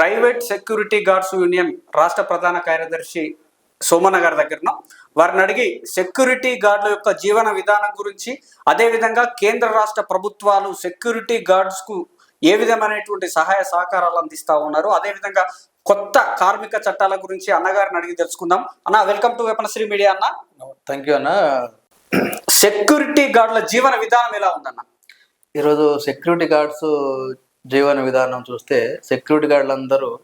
Private security guards union రాష్ట్ర ప్రధాన కార్యదర్శి సోమన్న గారి దగ్గర వారిని అడిగి సెక్యూరిటీ గార్డుల యొక్క జీవన విధానం గురించి అదేవిధంగా కేంద్ర రాష్ట్ర ప్రభుత్వాలు సెక్యూరిటీ గార్డ్స్కు ఏ విధమైనటువంటి సహాయ సహకారాలు అందిస్తా ఉన్నారు అదేవిధంగా కొత్త కార్మిక చట్టాల గురించి అన్నగారిని అడిగి తెలుసుకుందాం. అన్న వెల్కమ్ టు వెపనశ్రీ మీడియా అన్న. థ్యాంక్ యూ అన్న. సెక్యూరిటీ గార్డుల జీవన విధానం ఎలా ఉందన్న? ఈరోజు సెక్యూరిటీ గార్డ్స్ జీవన విధానం చూస్తే సెక్యూరిటీ గార్డులు అందరూ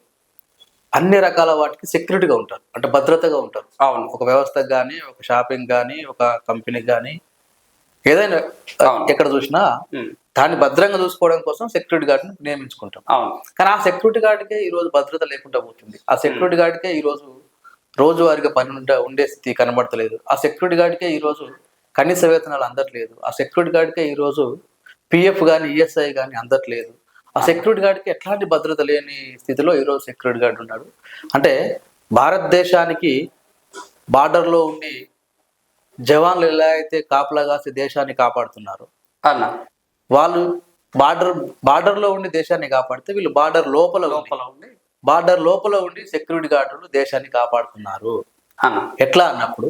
అన్ని రకాల వాటికి సెక్యూరిటీగా ఉంటారు. అంటే భద్రతగా ఉంటారు. అవును. ఒక వ్యవస్థకు కానీ ఒక షాపింగ్ కానీ ఒక కంపెనీకి కానీ ఏదైనా. ఎక్కడ చూసినా దాన్ని భద్రంగా చూసుకోవడం కోసం సెక్యూరిటీ గార్డ్ని నియమించుకుంటాం. అవును. కానీ ఆ సెక్యూరిటీ గార్డ్కే ఈ రోజు భద్రత లేకుండా పోతుంది. ఆ సెక్యూరిటీ గార్డ్కే ఈ రోజు రోజువారీగా పని ఉండే ఉండే స్థితి కనబడతలేదు. ఆ సెక్యూరిటీ గార్డ్కే ఈ రోజు కనీస వేతనాలు అందట్లేదు. ఆ సెక్యూరిటీ గార్డ్కే ఈ రోజు పిఎఫ్ కానీ ఈఎస్ఐ కానీ అందట్లేదు. ఆ సెక్యూరిటీ గార్డ్కి ఎట్లాంటి భద్రత లేని స్థితిలో ఈ రోజు సెక్యూరిటీ గార్డ్ ఉన్నాడు. అంటే భారతదేశానికి బార్డర్లో ఉండి జవాన్లు ఎలా అయితే కాపలా కాసి దేశాన్ని కాపాడుతున్నారు అన్న. వాళ్ళు బార్డర్ బార్డర్లో ఉండి దేశాన్ని కాపాడితే వీళ్ళు బార్డర్ లోపల లోపల ఉండి. బార్డర్ లోపల ఉండి సెక్యూరిటీ గార్డులు దేశాన్ని కాపాడుతున్నారు. అన్న. ఎట్లా అన్నప్పుడు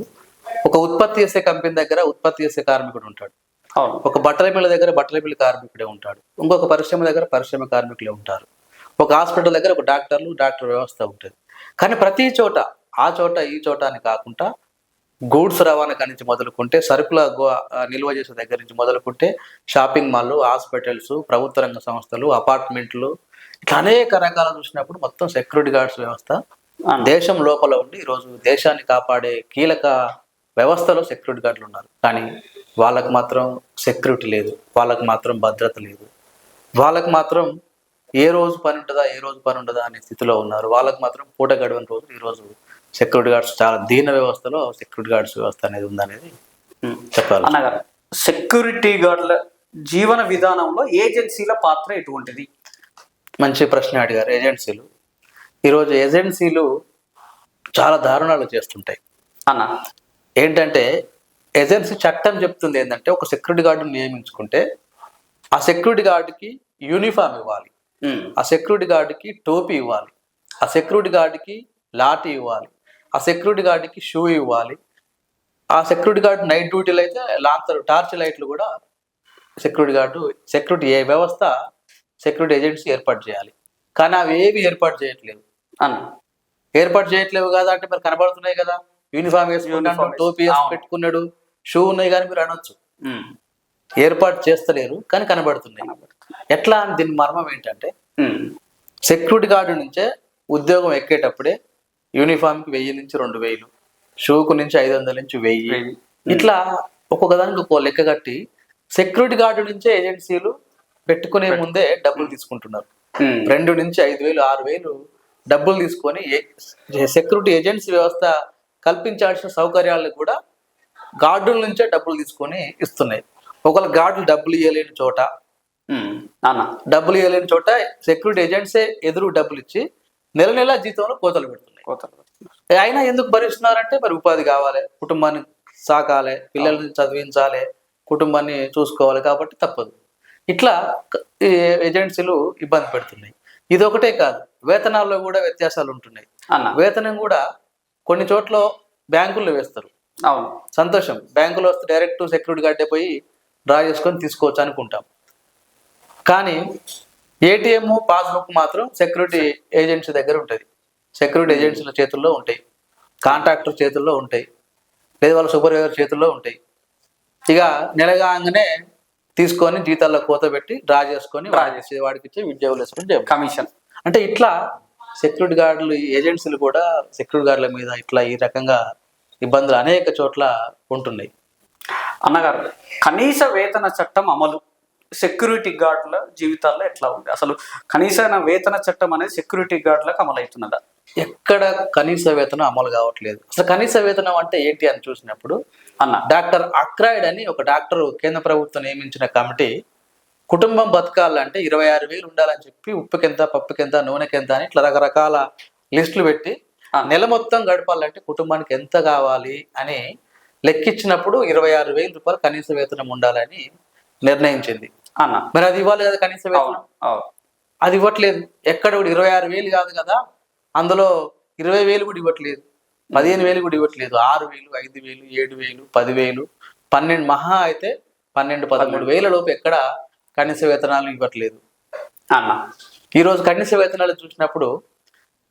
ఒక ఉత్పత్తి చేసే కంపెనీ దగ్గర ఉత్పత్తి చేసే కార్మికుడు ఉంటాడు. ఒక బట్టల మిల్ల దగ్గర బట్టల మిల్లు కార్మికుడే ఉంటాడు. ఇంకొక పరిశ్రమ దగ్గర పరిశ్రమ కార్మికులే ఉంటారు. ఒక హాస్పిటల్ దగ్గర ఒక డాక్టర్లు డాక్టర్ వ్యవస్థ ఉంటుంది. కానీ ప్రతి చోట ఆ చోట ఈ చోట అని కాకుండా గూడ్స్ రవాణా నుంచి మొదలుకుంటే సరుకుల నిల్వ చేసే దగ్గర నుంచి మొదలుకుంటే షాపింగ్ మాల్లు హాస్పిటల్స్ ప్రభుత్వ రంగ సంస్థలు అపార్ట్మెంట్లు ఇట్లా అనేక రకాల చూసినప్పుడు మొత్తం సెక్యూరిటీ గార్డ్స్ వ్యవస్థ. దేశం లోపల ఉండి ఈరోజు దేశాన్ని కాపాడే కీలక వ్యవస్థలో సెక్యూరిటీ గార్డులు ఉన్నారు. కానీ వాళ్ళకు మాత్రం సెక్యూరిటీ లేదు వాళ్ళకు మాత్రం భద్రత లేదు. వాళ్ళకు మాత్రం ఏ రోజు పని ఉంటుందా ఏ రోజు పని ఉంటుందా అనే స్థితిలో ఉన్నారు. వాళ్ళకు మాత్రం పూట గడవని రోజు ఈ రోజు సెక్యూరిటీ గార్డ్స్ చాలా దీన వ్యవస్థలో సెక్యూరిటీ గార్డ్స్ వ్యవస్థ అనేది ఉందనేది. చెప్పాలి. అన్నగారు సెక్యూరిటీ గార్డుల జీవన విధానంలో ఏజెన్సీల పాత్ర ఎటువంటిది? మంచి ప్రశ్న అడిగారు ఏజెన్సీలు. ఈరోజు ఏజెన్సీలు చాలా దారుణాలు చేస్తుంటాయి. అన్న. ఏంటంటే ఏజెన్సీ చట్టం చెప్తుంది ఏంటంటే ఒక సెక్యూరిటీ గార్డును నియమించుకుంటే ఆ సెక్యూరిటీ గార్డుకి యూనిఫామ్ ఇవ్వాలి. ఆ సెక్యూరిటీ గార్డుకి టోపీ ఇవ్వాలి. ఆ సెక్యూరిటీ గార్డుకి లాఠీ ఇవ్వాలి. ఆ సెక్యూరిటీ గార్డుకి షూ ఇవ్వాలి. ఆ సెక్యూరిటీ గార్డు నైట్ డ్యూటీలు అయితే లాంతరు టార్చ్ లైట్లు కూడా సెక్యూరిటీ గార్డు సెక్యూరిటీ ఏ వ్యవస్థ సెక్యూరిటీ ఏజెన్సీ ఏర్పాటు చేయాలి. కానీ అవి ఏవి ఏర్పాటు చేయట్లేదు అన్న ఏర్పాటు చేయట్లేవు కదా అంటే మరి కనబడుతున్నాయి కదా. యూనిఫామ్ వేసుకున్నాడు టోపీ వేసి. పెట్టుకున్నాడు. షూ ఉన్నాయి కానీ మీరు అనొచ్చు. ఏర్పాటు చేస్తలేరు కానీ కనబడుతున్నాయి ఎట్లా అని దీని మర్మం ఏంటంటే. సెక్యూరిటీ గార్డు నుంచే ఉద్యోగం ఎక్కేటప్పుడే యూనిఫామ్కి వెయ్యి నుంచి రెండు వేలు షూకు నుంచి ఐదు వందల నుంచి వెయ్యి. ఇట్లా ఒక్కొక్క దానికి ఒక్కో లెక్క కట్టి సెక్యూరిటీ గార్డు నుంచే ఏజెన్సీలు పెట్టుకునే ముందే డబ్బులు తీసుకుంటున్నారు. రెండు నుంచి ఐదు వేలు ఆరు వేలు డబ్బులు తీసుకొని సెక్యూరిటీ ఏజెన్సీ వ్యవస్థ కల్పించాల్సిన సౌకర్యాలను కూడా గార్డుల నుంచే డబ్బులు తీసుకొని ఇస్తున్నాయి. ఒకవేళ గార్డులు డబ్బులు ఇవ్వలేని చోట. అన్న డబ్బులు ఇవ్వలేని చోట సెక్యూరిటీ ఏజెన్సీ ఎదురు డబ్బులు ఇచ్చి నెల నెల జీతంలో కోతలు పెడుతున్నాయి. కోతలు. అయినా ఎందుకు భరిస్తున్నారంటే మరి ఉపాధి కావాలి కుటుంబాన్ని సాకాలి పిల్లల్ని చదివించాలి కుటుంబాన్ని చూసుకోవాలి కాబట్టి తప్పదు. ఇట్లా ఏజెన్సీలు ఇబ్బంది పెడుతున్నాయి. ఇది ఒకటే కాదు వేతనాల్లో కూడా వ్యత్యాసాలు ఉంటున్నాయి. అన్న. వేతనం కూడా కొన్ని చోట్ల బ్యాంకుల్లో వేస్తారు. అవును. సంతోషం. బ్యాంకులో వస్తే డైరెక్ట్ సెక్యూరిటీ గార్డే పోయి డ్రా చేసుకొని తీసుకోవచ్చు అనుకుంటాం. కానీ ఏటీఎం పాస్బుక్ మాత్రం సెక్యూరిటీ ఏజెన్సీ దగ్గర ఉంటుంది. సెక్యూరిటీ ఏజెన్సీల చేతుల్లో ఉంటాయి. కాంట్రాక్టర్ చేతుల్లో ఉంటాయి. లేదా వాళ్ళ సూపర్వైజర్ చేతుల్లో ఉంటాయి. ఇక నెలగాగానే తీసుకొని జీతాల్లో కోత పెట్టి డ్రా చేసుకొని వాడికి ఇచ్చే- వాడికి ఇచ్చే ఉద్యోగులు వేసుకొని చేయడం. కమిషన్. అంటే ఇట్లా సెక్యూరిటీ గార్డులు ఏజెన్సీలు కూడా సెక్యూరిటీ గార్డుల మీద ఇట్లా ఈ రకంగా ఇబ్బందులు అనేక చోట్ల ఉంటున్నాయి. అన్నగారు కనీస వేతన చట్టం అమలు సెక్యూరిటీ గార్డుల జీవితాల్లో ఎట్లా ఉంది? అసలు కనీస వేతన చట్టం అనేది సెక్యూరిటీ గార్డులకు అమలు అవుతున్నదా ఎక్కడ కనీస వేతనం అమలు కావట్లేదు. అసలు కనీస వేతనం అంటే ఏంటి అని చూసినప్పుడు అన్న. డాక్టర్ అక్రాయిడ్ అని ఒక డాక్టర్ కేంద్ర ప్రభుత్వం నియమించిన కమిటీ కుటుంబం బతకాలంటే ఇరవై ఆరు వేలు ఉండాలని చెప్పి ఉప్పుకెంత పప్పుకెంత నూనెకెంత అని ఇట్లా రకరకాల లిస్టులు పెట్టి. నెల మొత్తం గడపాలంటే కుటుంబానికి ఎంత కావాలి అని లెక్కించినప్పుడు ఇరవై ఆరు వేల రూపాయలు కనీస వేతనం ఉండాలని నిర్ణయించింది. అన్న. మరి అది ఇవ్వాలి కదా కనీస వేతనం? అది ఇవ్వట్లేదు. ఎక్కడ కూడా ఇరవై ఆరు వేలు కాదు కదా అందులో ఇరవై వేలు కూడా ఇవ్వట్లేదు. పదిహేను వేలు కూడా ఇవ్వట్లేదు. ఆరు వేలు ఐదు వేలు ఏడు వేలు పదివేలు పన్నెండు మహా అయితే పన్నెండు పదమూడు వేల లోపు ఎక్కడ కనీస వేతనాలు ఇవ్వట్లేదు. అన్న. ఈరోజు కనీస వేతనాలు చూసినప్పుడు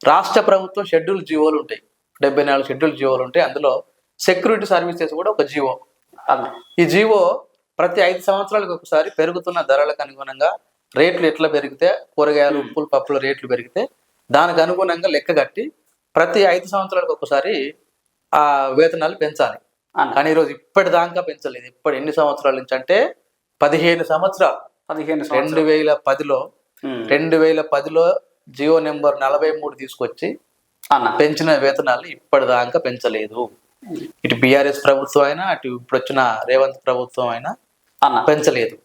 రాష్ట్ర ప్రభుత్వం షెడ్యూల్ జీవోలు ఉంటాయి. డెబ్బై నాలుగు షెడ్యూల్ జీవోలు ఉంటాయి. అందులో సెక్యూరిటీ సర్వీసెస్ కూడా ఒక జీవో ఈ జీవో ప్రతి ఐదు సంవత్సరాలకు ఒకసారి పెరుగుతున్న ధరలకు అనుగుణంగా రేట్లు ఎట్లా పెరిగితే కూరగాయలు ఉప్పులు పప్పుల రేట్లు పెరిగితే దానికి అనుగుణంగా లెక్క కట్టి ప్రతి ఐదు సంవత్సరాలకు ఒకసారి ఆ వేతనాలు పెంచాలి. కానీ ఈరోజు ఇప్పటిదాకా పెంచలేదు. ఇప్పటి ఎన్ని సంవత్సరాల నుంచి అంటే పదిహేను సంవత్సరాలు. పదిహేను రెండు వేల పదిలో. రెండు వేల పదిలో జియో నెంబర్ నలభై మూడు తీసుకొచ్చి అన్న. పెంచిన వేతనాలు ఇప్పటిదాకా పెంచలేదు. ఇటు బీఆర్ఎస్ ప్రభుత్వం అయినా అటు ఇప్పుడు వచ్చిన రేవంత్ ప్రభుత్వం అయినా అన్న. పెంచలేదు.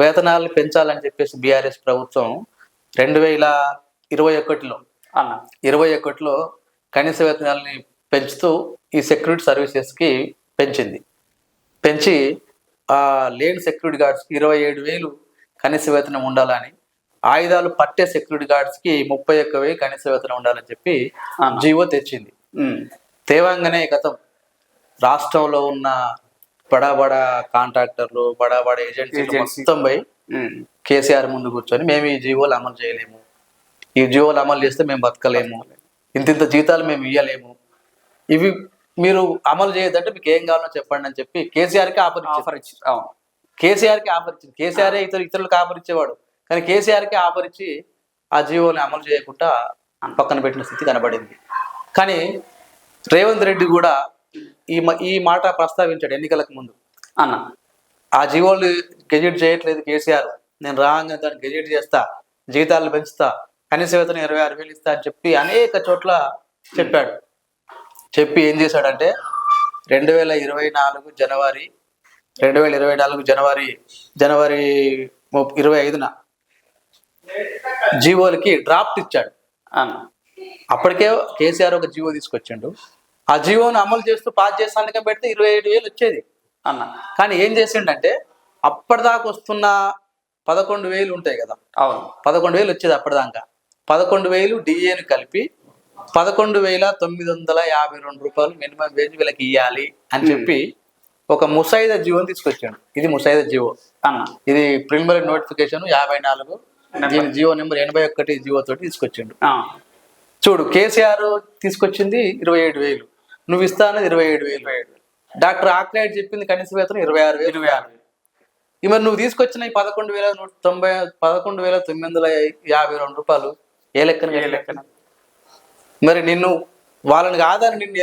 వేతనాలు పెంచాలని చెప్పేసి బీఆర్ఎస్ ప్రభుత్వం రెండు వేల ఇరవై ఒకటిలో అన్న. ఇరవై ఒకటిలో కనీస వేతనాలని పెంచుతూ ఈ సెక్యూరిటీ సర్వీసెస్కి పెంచింది. పెంచి ఆ లేని సెక్యూరిటీ గార్డ్స్కి ఇరవై ఏడు వేలు కనీస వేతనం ఉండాలని ఆయుధాలు పట్టే సెక్యూరిటీ గార్డ్స్కి ముప్పై ఒక్క వేలు కనీస వేతనం ఉండాలని చెప్పి. జీవో తెచ్చింది. తేవంగానే గతం రాష్ట్రంలో ఉన్న బడా బడా కాంట్రాక్టర్లు బడా బడా ఏజెన్సీలు. మొత్తం పోయి. కేసీఆర్ ముందు కూర్చొని మేము ఈ జీవోలు అమలు చేయలేము. ఈ జీవోలు అమలు చేస్తే మేము బతకలేము. ఇంత ఇంత జీతాలు మేము ఇవ్వలేము ఇవి మీరు అమలు చేయొద్దంటే మీకు ఏం కావాలో చెప్పండి అని చెప్పి కేసీఆర్కి ఆఫర్ ఆఫర్ ఇచ్చి అవును. కేసీఆర్కి ఆఫర్ ఇచ్చింది. కేసీఆర్ ఇతరు ఇతరులకు ఆఫర్ ఇచ్చేవాడు. కానీ కేసీఆర్కి ఆఫర్ ఇచ్చి ఆ జీవోని అమలు చేయకుండా పక్కన పెట్టిన స్థితి కనబడింది. కానీ రేవంత్ రెడ్డి కూడా ఈ ఈ మాట ప్రస్తావించాడు ఎన్నికలకు ముందు. అన్న. ఆ జీవోలు గెజెట్ చేయట్లేదు కేసీఆర్. నేను రాగా దాన్ని గెజెట్ చేస్తా జీతాలు పెంచుతా కనీస వేతనం ఇరవై ఆరు వేలు ఇస్తా అని చెప్పి అనేక చోట్ల చెప్పాడు. చెప్పి ఏం చేశాడంటే రెండు వేల ఇరవై నాలుగు జనవరి రెండు వేల ఇరవై నాలుగు జనవరి జనవరి ఇరవై ఐదున జీవోలకి డ్రాఫ్ట్ ఇచ్చాడు. అన్న అప్పటికే కేసీఆర్ ఒక జీవో తీసుకొచ్చిండు. ఆ జీవోను అమలు చేస్తూ పాస్ చేసి సంతకం పెడితే ఇరవై ఏడు వేలు వచ్చేది. అన్న కానీ ఏం చేసిండంటే అప్పటిదాకా వస్తున్న పదకొండు వేలు ఉంటాయి కదా. అవును. పదకొండు వేలు వచ్చేది అప్పటిదాకా. పదకొండు వేలు డిఏని కలిపి పదకొండు వేల తొమ్మిది వందల యాభై రెండు రూపాయలు మినిమం వేజ్ వీళ్ళకి ఇవ్వాలి అని చెప్పి ఒక ముసాయిదా జీవోని తీసుకొచ్చాడు. ఇది ముసాయిదా జీవో. అన్న ఇది ప్రిలిమినరీ నోటిఫికేషన్ యాభై నాలుగు దీని జీవో నెంబర్ ఎనభై ఒకటి జీవో తోటి తీసుకొచ్చిండు. చూడు కేసీఆర్ తీసుకొచ్చింది ఇరవై ఏడు వేలు. నువ్వు ఇస్తా అన్నది ఇరవై ఏడు వేలు. డాక్టర్ ఆక్లైడ్ చెప్పింది కనీస వేతనం ఇరవై ఆరు వేలు. ఇరవై ఆరు ఈ మరి నువ్వు తీసుకొచ్చిన ఈ పదకొండు వేల నూట తొంభై పదకొండు వేల తొమ్మిది వందల యాభై రెండు రూపాయలు ఏ లెక్కన ఏ లెక్కన? మరి నిన్ను వాళ్ళని కాదని నిన్ను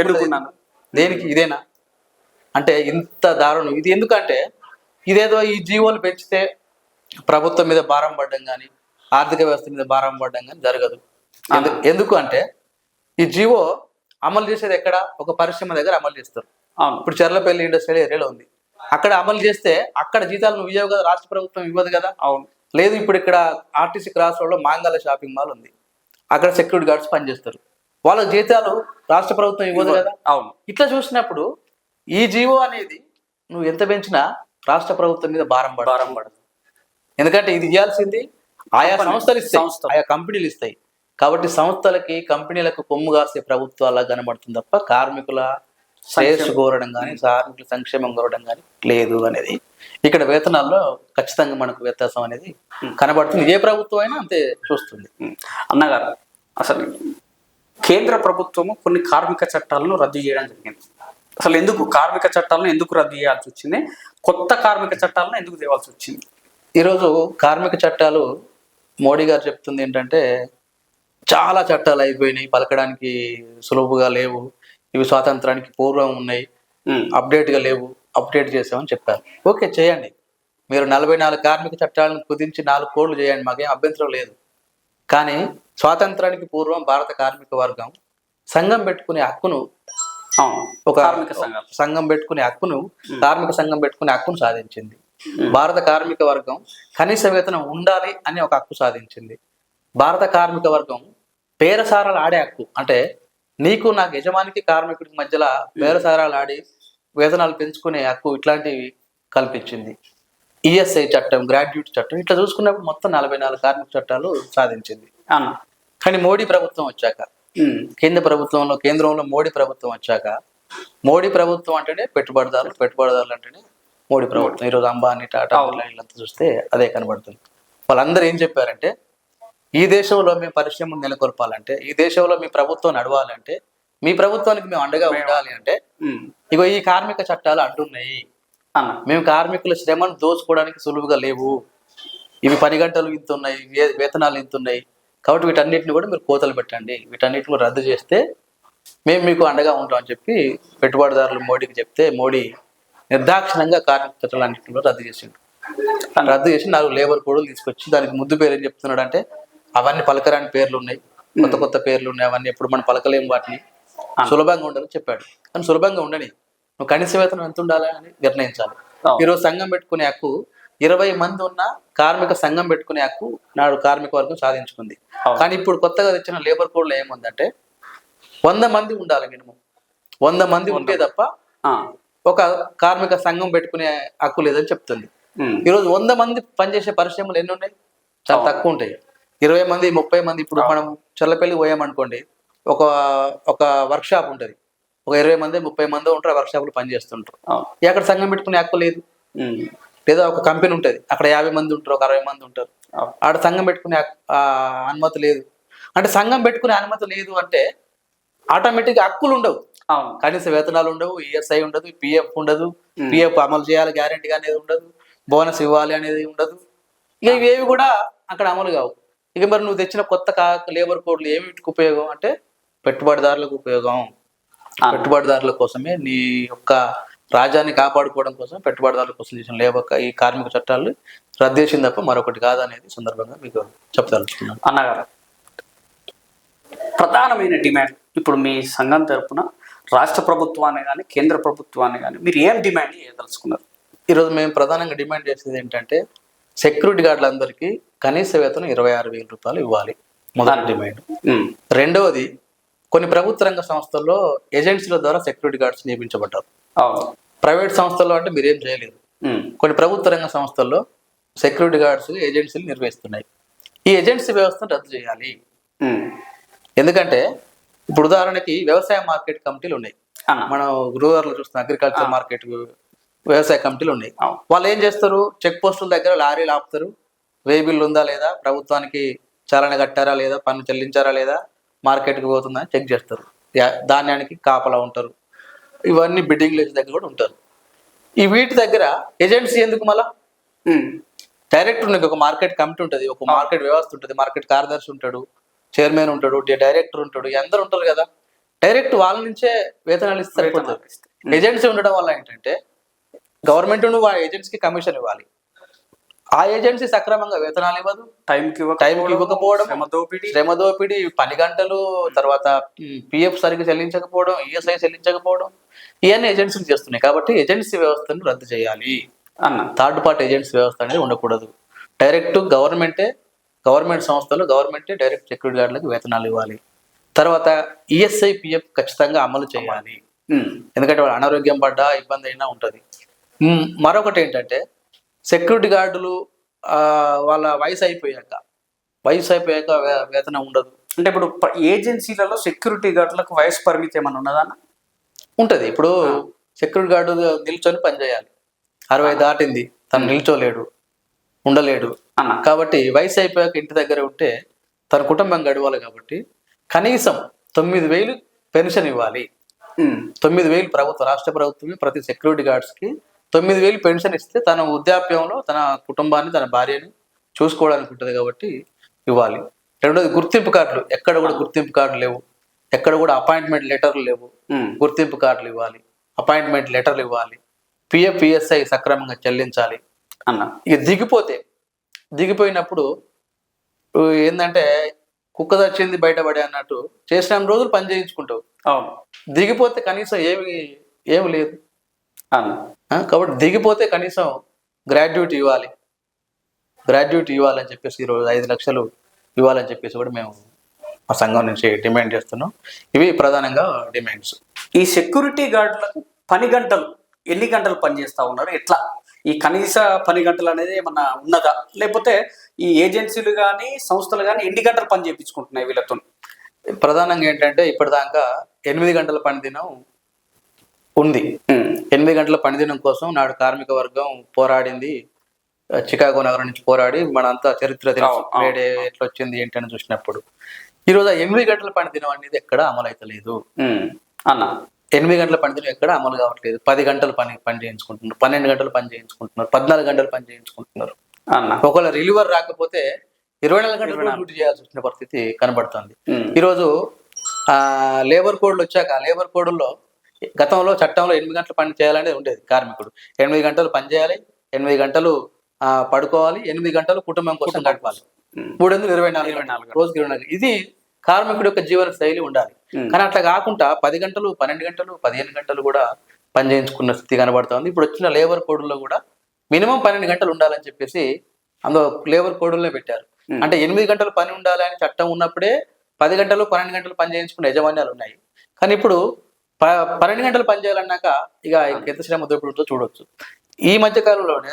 ఎన్నుకున్నాను. దేనికి? ఇదేనా? అంటే ఇంత దారుణం. ఇది ఎందుకంటే ఇదేదో ఈ జీవోలు పెంచితే ప్రభుత్వం మీద భారం పడడం కానీ ఆర్థిక వ్యవస్థ మీద భారం పడడం కానీ జరగదు. ఎందు- ఎందుకు అంటే ఈ జీవో అమలు చేసేది ఎక్కడ? ఒక పరిశ్రమ దగ్గర అమలు చేస్తారు. అవును. ఇప్పుడు చెర్లపల్లి ఇండస్ట్రియల్ ఏరియాలో ఉంది. అక్కడ అమలు చేస్తే అక్కడ జీతాలు నువ్వు ఇవ్వవు కదా రాష్ట్ర ప్రభుత్వం ఇవ్వదు కదా? అవును. లేదు ఇప్పుడు ఇక్కడ ఆర్టీసీ క్రాస్ రోడ్లో మాంగళ్య షాపింగ్ మాల్ ఉంది. అక్కడ సెక్యూరిటీ గార్డ్స్ పనిచేస్తారు. వాళ్ళ జీతాలు రాష్ట్ర ప్రభుత్వం ఇవ్వదు కదా? అవును. ఇట్లా చూసినప్పుడు ఈ జీవో అనేది నువ్వు ఎంత పెంచినా రాష్ట్ర ప్రభుత్వం మీద భారం భారం పడదు. ఎందుకంటే ఇది ఇవ్వాల్సింది ఆయా సంస్థలు ఇస్తాయి. ఆయా కంపెనీలు ఇస్తాయి. కాబట్టి సంస్థలకి కంపెనీలకు కొమ్ము కాసే ప్రభుత్వాలా కనబడుతుంది తప్ప కార్మికుల శ్రేయస్సు కోరడం కానీ కార్మికుల సంక్షేమం కోరడం కానీ లేదు అనేది. ఇక్కడ వేతనాల్లో ఖచ్చితంగా మనకు వ్యత్యాసం అనేది కనబడుతుంది. ఏ ప్రభుత్వం అయినా అంతే చూస్తుంది. అన్నగారు అసలు కేంద్ర ప్రభుత్వము కొన్ని కార్మిక చట్టాలను రద్దు చేయడం జరిగింది. అసలు ఎందుకు కార్మిక చట్టాలను ఎందుకు రద్దు చేయాల్సి వచ్చింది? కొత్త కార్మిక చట్టాలను ఎందుకు తేవాల్సి వచ్చింది? ఈరోజు కార్మిక చట్టాలు మోడీ గారు చెప్తుంది ఏంటంటే చాలా చట్టాలు అయిపోయినాయి పలకడానికి సులువుగా లేవు ఇవి స్వాతంత్రానికి పూర్వం ఉన్నాయి. అప్డేట్గా లేవు అప్డేట్ చేసామని చెప్పారు. ఓకే చేయండి. మీరు నలభై నాలుగు కార్మిక చట్టాలను కుదించి నాలుగు కోడ్లు చేయండి మాకేం అభ్యంతరం లేదు. కానీ స్వాతంత్రానికి పూర్వం భారత కార్మిక వర్గం సంఘం పెట్టుకునే హక్కును ఒక కార్మిక సంఘం. సంఘం పెట్టుకునే హక్కును కార్మిక సంఘం పెట్టుకునే హక్కును సాధించింది. భారత కార్మిక వర్గం కనీస వేతనం ఉండాలి అని ఒక హక్కు సాధించింది. భారత కార్మిక వర్గం పేరసారాలు ఆడే హక్కు. అంటే నీకు నాకు యజమానికి కార్మికుడికి మధ్యలో పేరసారాలు ఆడి వేతనాలు పెంచుకునే హక్కు ఇట్లాంటివి కల్పించింది. ఈఎస్ఐ చట్టం గ్రాడ్యుయేట్ చట్టం ఇట్లా చూసుకున్నప్పుడు మొత్తం నలభై నాలుగు కార్మిక చట్టాలు సాధించింది. కానీ మోడీ ప్రభుత్వం వచ్చాక కేంద్ర ప్రభుత్వంలో కేంద్రంలో మోడీ ప్రభుత్వం వచ్చాక మోడీ ప్రభుత్వం అంటేనే పెట్టుబడిదారులు పెట్టుబడిదారులు అంటేనే మోడీ ప్రభుత్వం ఈరోజు అంబానీ టాటా వీళ్ళంతా చూస్తే అదే కనబడుతుంది. వాళ్ళందరూ ఏం చెప్పారంటే ఈ దేశంలో మీ పరిశ్రమలు నెలకొల్పాలంటే ఈ దేశంలో మీ ప్రభుత్వం నడవాలంటే మీ ప్రభుత్వానికి మేము అండగా ఉండాలి అంటే ఇగో ఈ కార్మిక చట్టాలు అంటున్నాయి. మేము కార్మికుల శ్రమను దోచుకోవడానికి సులువుగా లేవు. ఇవి పని గంటలు ఇంత ఉన్నాయి వేతనాలు ఇంత ఉన్నాయి. కాబట్టి వీటన్నిటిని కూడా మీరు కోతలు పెట్టండి. వీటన్నిటిని కూడా రద్దు చేస్తే మేము మీకు అండగా ఉంటాం అని చెప్పి పెట్టుబడిదారులు మోడీకి చెప్తే మోడీ నిర్దాక్షిణంగా కార్మిక చట్టాలన్నింటిని కూడా రద్దు చేసిండు. రద్దు చేసి నాలుగు లేబర్ కోడ్లు తీసుకొచ్చి దానికి ముద్దు పేరు ఏం చెప్తున్నాడు అంటే అవన్నీ పలకరాని పేర్లు ఉన్నాయి కొత్త కొత్త పేర్లు ఉన్నాయి అవన్నీ ఎప్పుడు మనం పలకలేము వాటిని. సులభంగా ఉండాలని చెప్పాడు. కానీ సులభంగా ఉండని నువ్వు కనీస వేతనం ఎంత ఉండాలి అని నిర్ణయించాలి. ఈరోజు సంఘం పెట్టుకునే హక్కు ఇరవై మంది ఉన్న కార్మిక సంఘం పెట్టుకునే హక్కు నాడు కార్మిక వర్గం సాధించుకుంది. కానీ ఇప్పుడు కొత్తగా తెచ్చిన లేబర్ కోడ్లో ఏముందంటే వంద మంది ఉండాలి మినిమం. వంద మంది ఉంటే తప్ప ఒక కార్మిక సంఘం పెట్టుకునే హక్కు లేదని చెప్తుంది. ఈరోజు వంద మంది పనిచేసే పరిశ్రమలు ఎన్ని ఉన్నాయి? చాలా తక్కువ ఉంటాయి. ఇరవై మంది ముప్పై మంది ఇప్పుడు మనం చల్లపల్లి పోయామనుకోండి ఒక ఒక వర్క్ షాప్ ఉంటుంది. ఒక ఇరవై మంది ముప్పై మంది ఉంటారు వర్క్ షాప్లో పనిచేస్తుంటారు. ఎక్కడ సంఘం పెట్టుకునే హక్కు లేదు. లేదా ఒక కంపెనీ ఉంటుంది అక్కడ యాభై మంది ఉంటారు ఒక అరవై మంది ఉంటారు. ఆడ సంఘం పెట్టుకునే అనుమతి లేదు. అంటే సంఘం పెట్టుకునే అనుమతి లేదు అంటే ఆటోమేటిక్గా హక్కులు ఉండవు. కనీస వేతనాలు ఉండవు ఈఎస్ఐ ఉండదు పిఎఫ్ ఉండదు పిఎఫ్ అమలు చేయాలి గ్యారెంటీ అనేది ఉండదు బోనస్ ఇవ్వాలి అనేది ఉండదు. ఇక ఇవేవి కూడా అక్కడ అమలు కావు. ఇక మరి నువ్వు తెచ్చిన కొత్త లేబర్ కోడ్లు ఏమిటికి ఉపయోగం అంటే పెట్టుబడిదారులకు ఉపయోగం. ఆ. పెట్టుబడిదారుల కోసమే నీ యొక్క రాజ్యాన్ని కాపాడుకోవడం కోసం పెట్టుబడిదారుల కోసం చేసిన లేబర్ ఈ కార్మిక చట్టాలు రద్దు చేసింది తప్ప మరొకటి కాదనేది సందర్భంగా మీకు చెప్పదలుచుకున్నాను. అన్నగారు ప్రధానమైన డిమాండ్ ఇప్పుడు మీ సంఘం తరపున రాష్ట్ర ప్రభుత్వాన్ని కానీ కేంద్ర ప్రభుత్వాన్ని కానీ మీరు ఏం డిమాండ్ చేయదలుచుకున్నారు? ఈరోజు మేము ప్రధానంగా డిమాండ్ చేసేది ఏంటంటే సెక్యూరిటీ గార్డులందరికీ కనీస వేతనం ఇరవై ఆరు వేల రూపాయలు ఇవ్వాలి. మొదటి డిమాండ్. రెండవది కొన్ని ప్రభుత్వ రంగ సంస్థల్లో ఏజెన్సీల ద్వారా సెక్యూరిటీ గార్డ్స్ నియమించబడ్డారు. ప్రైవేట్ సంస్థల్లో అంటే మీరేం చేయలేరు ఉమ్, కొన్ని ప్రభుత్వ రంగ సంస్థల్లో సెక్యూరిటీ గార్డ్స్ ఏజెన్సీలు నిర్వహిస్తున్నాయి. ఈ ఏజెన్సీ వ్యవస్థను రద్దు చేయాలి. ఎందుకంటే ఇప్పుడు ఉదాహరణకి వ్యవసాయ మార్కెట్ కమిటీలు ఉన్నాయి. మనం రూరల్ చూస్తున్న అగ్రికల్చర్ మార్కెట్ వ్యవసాయ కమిటీలు ఉన్నాయి. వాళ్ళు ఏం చేస్తారు? చెక్ పోస్టుల దగ్గర లారీలు ఆపుతారు వే బిల్ ఉందా లేదా? ప్రభుత్వానికి చాలన కట్టారా లేదా? పన్ను చెల్లించారా లేదా? మార్కెట్కి పోతుందా? చెక్ చేస్తారు. ధాన్యానికి కాపలా ఉంటారు. ఇవన్నీ బిడ్డింగ్ లేస్ దగ్గర కూడా ఉంటారు. ఈ వీటి దగ్గర ఏజెన్సీ ఎందుకు మళ్ళా? డైరెక్ట్ ఒక మార్కెట్ కమిటీ ఉంటుంది. ఒక మార్కెట్ వ్యవస్థ ఉంటుంది. మార్కెట్ కార్యదర్శి ఉంటాడు. చైర్మన్ ఉంటాడు డైరెక్టర్ ఉంటాడు అందరు ఉంటారు కదా. డైరెక్ట్ వాళ్ళ నుంచే వేతనాలు ఇస్తే సరిపోతుంది ఏజెన్సీ ఉండడం వల్ల ఏంటంటే గవర్నమెంట్ ఆ ఏజెన్సీకి కమిషన్ ఇవ్వాలి. ఆ ఏజెన్సీ సక్రమంగా వేతనాలు ఇవ్వదు టైంకి టైంకి ఇవ్వకపోవడం శ్రమ దోపిడీ. శ్రమ దోపిడీ పని గంటలు తర్వాత పిఎఫ్ సరిగ్గా చెల్లించకపోవడం ఈఎస్ఐ చెల్లించకపోవడం ఇవన్నీ ఏజెన్సీలు చేస్తున్నాయి కాబట్టి ఏజెన్సీ వ్యవస్థను రద్దు చేయాలి. అన్న. థర్డ్ పార్టీ ఏజెన్సీ వ్యవస్థ అనేది ఉండకూడదు. డైరెక్ట్ గవర్నమెంటే గవర్నమెంట్ సంస్థలు గవర్నమెంటే డైరెక్ట్ సెక్యూరిటీ గార్డులకు వేతనాలు ఇవ్వాలి. తర్వాత ఈఎస్ఐ పిఎఫ్ ఖచ్చితంగా అమలు చేయాలి. ఎందుకంటే వాళ్ళు అనారోగ్యం పడ్డా ఇబ్బంది అయినా ఉంటుంది. మరొకటి ఏంటంటే సెక్యూరిటీ గార్డులు వాళ్ళ వయసు అయిపోయాక వయసు అయిపోయాక వేతనం ఉండదు. అంటే ఇప్పుడు ఏజెన్సీలలో సెక్యూరిటీ గార్డులకు వయసు పరిమితి ఏమైనా ఉన్నదా? ఉంటది. ఇప్పుడు సెక్యూరిటీ గార్డు నిల్చొని పనిచేయాలి అరవై దాటింది తను నిల్చోలేడు. ఉండలేడు అన్న. కాబట్టి వయసు అయిపోయాక ఇంటి దగ్గర ఉంటే తన కుటుంబం గడవాలి కాబట్టి కనీసం తొమ్మిది వేలు పెన్షన్ ఇవ్వాలి. తొమ్మిది వేలు ప్రభుత్వ రాష్ట్ర ప్రభుత్వమే ప్రతి సెక్యూరిటీ గార్డ్స్కి తొమ్మిది వేలు పెన్షన్ ఇస్తే తన వృద్ధాప్యంలో తన కుటుంబాన్ని తన భార్యని చూసుకోవడానికి ఉంటుంది కాబట్టి ఇవ్వాలి. రెండోది గుర్తింపు కార్డులు. ఎక్కడ కూడా గుర్తింపు కార్డులు లేవు. ఎక్కడ కూడా అపాయింట్మెంట్ లెటర్లు లేవు. గుర్తింపు కార్డులు ఇవ్వాలి. అపాయింట్మెంట్ లెటర్లు ఇవ్వాలి. పిఎఫ్ పిఎస్ఐ సక్రమంగా చెల్లించాలి. అన్న. ఇక దిగిపోతే దిగిపోయినప్పుడు ఏంటంటే కుక్క తెచ్చింది బయటపడే అన్నట్టు చేసిన రోజులు పని చేయించుకుంటావు. అవును. దిగిపోతే కనీసం ఏమి ఏమి లేదు. అన్న. కాబట్టి దిగిపోతే కనీసం గ్రాడ్యుయేట్ ఇవ్వాలి. గ్రాడ్యుయేట్ ఇవ్వాలని చెప్పేసి ఈరోజు ఐదు లక్షలు ఇవ్వాలని చెప్పేసి కూడా మేము మా సంఘం నుంచి డిమాండ్ చేస్తున్నాం. ఇవి ప్రధానంగా డిమాండ్స్. ఈ సెక్యూరిటీ గార్డులకు పని గంటలు ఎన్ని గంటలు పనిచేస్తా ఉన్నారు? ఎట్లా? ఈ కనీస పని గంటలు అనేది ఏమన్నా ఉన్నదా? లేకపోతే ఈ ఏజెన్సీలు కానీ సంస్థలు కానీ ఎన్ని గంటలు పని చేయించుకుంటున్నాయి వీళ్ళతో? ప్రధానంగా ఏంటంటే ఇప్పటిదాకా ఎనిమిది గంటల పనిదినం ఉంది. ఎనిమిది గంటల పనిదినం కోసం నాడు కార్మిక వర్గం పోరాడింది. చికాగో నగరం నుంచి పోరాడి మనంతా చరిత్ర తెలుసు. వేడే ఎట్లా వచ్చింది ఏంటి అని చూసినప్పుడు. ఈరోజు ఎనిమిది గంటల పనిదినం అనేది ఎక్కడ అమలు అవుతలేదు అన్న. ఎనిమిది గంటల పనిదినం ఎక్కడ అమలు కావట్లేదు. పది గంటలు పని పని చేయించుకుంటున్నారు. పన్నెండు గంటలు పని చేయించుకుంటున్నారు. పద్నాలుగు గంటలు పని చేయించుకుంటున్నారు. అన్న. ఒకవేళ రిలీవర్ రాకపోతే ఇరవై నాలుగు గంటలు డ్యూటీ చేయాల్సి వచ్చిన పరిస్థితి కనబడుతుంది. ఈరోజు ఆ లేబర్ కోడ్లు వచ్చాక లేబర్ కోడ్లో గతంలో చట్టంలో ఎనిమిది గంటలు పని చేయాలనేది ఉండేది కార్మికుడు. ఎనిమిది గంటలు పని చేయాలి ఎనిమిది గంటలు పడుకోవాలి ఎనిమిది గంటలు కుటుంబం కోసం గడపాలి. మూడు వందలు ఇరవై నాలుగు ఇరవై నాలుగు రోజుకి ఇరవై నాలుగు ఇది కార్మికుడి యొక్క జీవన శైలి ఉండాలి. కానీ అట్లా కాకుండా పది గంటలు పన్నెండు గంటలు పదిహేను గంటలు కూడా పని చేయించుకున్న స్థితి కనబడుతోంది ఇప్పుడు వచ్చిన లేబర్ కోడ్లో కూడా మినిమం పన్నెండు గంటలు ఉండాలని చెప్పేసి అందులో లేబర్ కోడ్లో పెట్టారు. అంటే ఎనిమిది గంటలు పని ఉండాలి అని చట్టం ఉన్నప్పుడే పది గంటలు పన్నెండు గంటలు పని చేయించుకునే యజమాన్యాలు ఉన్నాయి. కానీ ఇప్పుడు ప- పన్నెండు గంటలు పని చేయాలన్నాక ఇక ఎంత శ్రమ దొరుకుతుందో చూడొచ్చు. ఈ మధ్య కాలంలోనే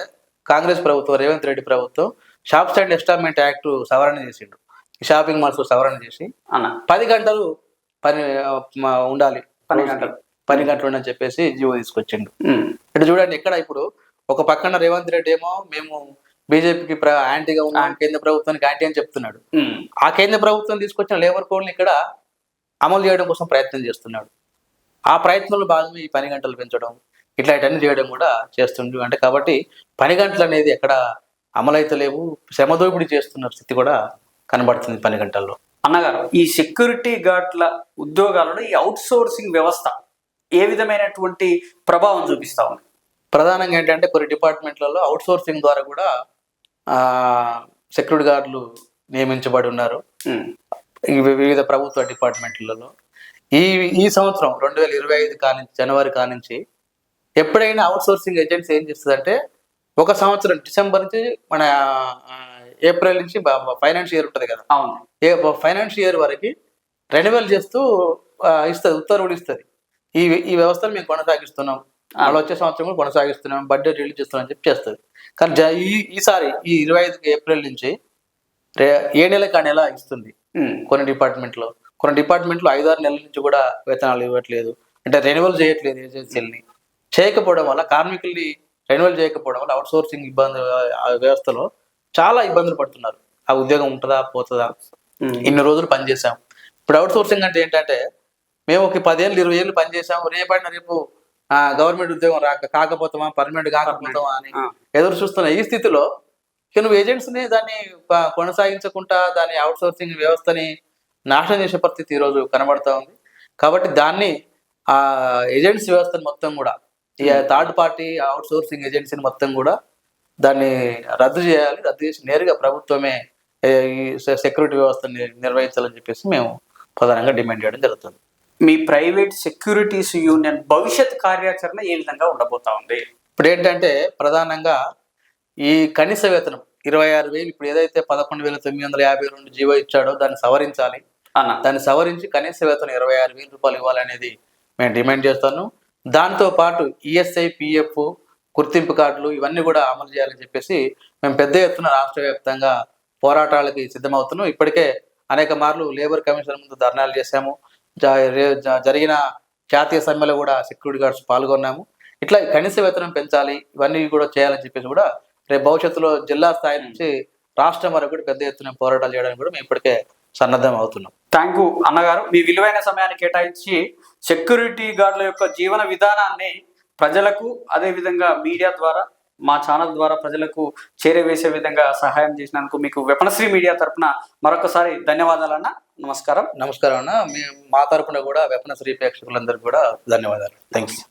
కాంగ్రెస్ ప్రభుత్వం రేవంత్ రెడ్డి ప్రభుత్వం షాప్స్ అండ్ ఎస్టాబ్లిమెంట్ యాక్ట్ సవరణ చేసిండు. షాపింగ్ మాల్స్ సవరణ చేసి అన్న పది గంటలు పని ఉండాలి పని. గంటలు. పని గంటలు ఉండని చెప్పేసి జీవో తీసుకొచ్చిండు. ఇటు చూడండి ఇక్కడ ఇప్పుడు ఒక పక్కన రేవంత్ రెడ్డి ఏమో మేము బీజేపీకి ప్ర యాంటీగా ఉన్నాం కేంద్ర ప్రభుత్వానికి యాంటీ అని చెప్తున్నాడు. ఆ కేంద్ర ప్రభుత్వం తీసుకొచ్చిన లేబర్ కోడ్ని ఇక్కడ అమలు చేయడం కోసం ప్రయత్నం చేస్తున్నాడు ఆ ప్రయత్నంలో భాగంగా ఈ పని గంటలు పెంచడం ఇట్లాంటివన్నీ చేయడం కూడా చేస్తుండ్రు అంటే కాబట్టి పని గంటలు అనేది ఎక్కడ అమలైతే లేవు శ్రమ దోపిడీ చేస్తున్న స్థితి కూడా కనబడుతుంది పని గంటల్లో అన్నగారు ఈ సెక్యూరిటీ గార్డ్ల ఉద్యోగాలలో ఈ అవుట్ సోర్సింగ్ వ్యవస్థ ఏ విధమైనటువంటి ప్రభావం చూపిస్తా ఉంది? ప్రధానంగా ఏంటంటే కొన్ని డిపార్ట్మెంట్లలో అవుట్ సోర్సింగ్ ద్వారా కూడా సెక్యూరిటీ గార్డులు నియమించబడి ఉన్నారు. వివిధ ప్రభుత్వ డిపార్ట్మెంట్లలో. ఈ ఈ సంవత్సరం రెండు వేల ఇరవై ఐదు కానించి జనవరి కానించి ఎప్పుడైనా అవుట్ సోర్సింగ్ ఏజెన్సీ ఏం చేస్తుందంటే ఒక సంవత్సరం డిసెంబర్ నుంచి మన ఏప్రిల్ నుంచి ఫైనాన్స్ ఇయర్ ఉంటుంది కదా. అవును. ఫైనాన్స్ ఇయర్ వరకు రెన్యువల్ చేస్తూ ఇస్తుంది ఉత్తర్వులు ఇస్తుంది. ఈ ఈ వ్యవస్థను మేము కొనసాగిస్తున్నాం. అలా వచ్చే సంవత్సరం కూడా కొనసాగిస్తున్నాం బడ్జెట్ రిలీజ్ చేస్తున్నాం అని చెప్పి చేస్తుంది. కానీ ఈ ఈసారి ఈ ఇరవై ఐదు ఏప్రిల్ నుంచి ఏ నెలకు ఆ నెల ఇస్తుంది. కొన్ని డిపార్ట్మెంట్లో. కొన్ని డిపార్ట్మెంట్లో ఐదారు నెలల నుంచి కూడా వేతనాలు ఇవ్వట్లేదు. అంటే రెన్యువల్ చేయట్లేదు ఏజెన్సీలని. చేయకపోవడం వల్ల కార్మికుల్ని రెన్యువల్ చేయకపోవడం వల్ల అవుట్ సోర్సింగ్ ఇబ్బంది వ్యవస్థలో చాలా ఇబ్బందులు పడుతున్నారు. ఆ ఉద్యోగం ఉంటుందా? పోతుందా. ఇన్ని రోజులు పనిచేసాం ఇప్పుడు అవుట్ సోర్సింగ్ అంటే ఏంటంటే మేము ఒక పదేళ్ళు ఇరవై ఏళ్ళు పనిచేసాము రేపడిన రేపు ఆ, గవర్నమెంట్ ఉద్యోగం రాక కాకపోతామా? పర్మనెంట్ కాకపోతామా అని. ఎదురు చూస్తున్న ఈ స్థితిలో నువ్వు ఏజెంట్స్ని దాన్ని కొనసాగించకుండా దాని అవుట్ సోర్సింగ్ వ్యవస్థని నాశనం చేసే పరిస్థితి ఈరోజు కనబడతా ఉంది. కాబట్టి దాన్ని ఆ ఏజెన్సీ వ్యవస్థను మొత్తం కూడా ఈ థర్డ్ పార్టీ అవుట్ సోర్సింగ్ ఏజెన్సీని మొత్తం కూడా దాన్ని రద్దు చేయాలి రద్దు చేసి నేరుగా ప్రభుత్వమే ఈ సెక్యూరిటీ వ్యవస్థని నిర్వహించాలని చెప్పేసి మేము ప్రధానంగా డిమాండ్ చేయడం జరుగుతుంది. మీ ప్రైవేట్ సెక్యూరిటీస్ యూనియన్ భవిష్యత్ కార్యాచరణ ఏ విధంగా ఉండబోతా ఉంది? ఇప్పుడు ఏంటంటే ప్రధానంగా ఈ కనీస వేతనం ఇరవై ఆరు వేలు ఇప్పుడు ఏదైతే పదకొండు వేల తొమ్మిది వందల యాభై రెండు జీవో ఇచ్చాడో దాన్ని సవరించాలి. అన్న. దాన్ని సవరించి కనీస వేతనం ఇరవై ఆరు వేల రూపాయలు ఇవ్వాలనేది మేము డిమాండ్ చేస్తాను. దాంతో పాటు ఈఎస్ఐ పిఎఫ్ గుర్తింపు కార్డులు ఇవన్నీ కూడా అమలు చేయాలని చెప్పేసి మేము పెద్ద ఎత్తున రాష్ట్ర వ్యాప్తంగా పోరాటాలకి సిద్ధమవుతున్నాం. ఇప్పటికే అనేక మార్లు లేబర్ కమిషన్ ముందు ధర్నాలు చేశాము. జరిగిన జాతీయ సమ్మెలో కూడా సెక్యూరిటీ గార్డ్స్ పాల్గొన్నాము. ఇట్లా కనీస వేతనం పెంచాలి ఇవన్నీ కూడా చేయాలని చెప్పేసి కూడా రేపు భవిష్యత్తులో జిల్లా స్థాయి నుంచి రాష్ట్రం వరకు కూడా పెద్ద ఎత్తున పోరాటాలు చేయడానికి కూడా మేము ఇప్పటికే సన్నద్ధం అవుతున్నాం. థ్యాంక్ యూ అన్నగారు. మీ విలువైన సమయాన్ని కేటాయించి సెక్యూరిటీ గార్డుల యొక్క జీవన విధానాన్ని ప్రజలకు అదే విధంగా మీడియా ద్వారా మా ఛానల్ ద్వారా ప్రజలకు చేరవేసే విధంగా సహాయం చేసినందుకు మీకు వెపనశ్రీ మీడియా తరపున మరొకసారి ధన్యవాదాలన్న. నమస్కారం. నమస్కారం అన్న. మేము మా తరపున కూడా వెపనస్ ప్రేక్షకులందరికీ కూడా ధన్యవాదాలు. థ్యాంక్స్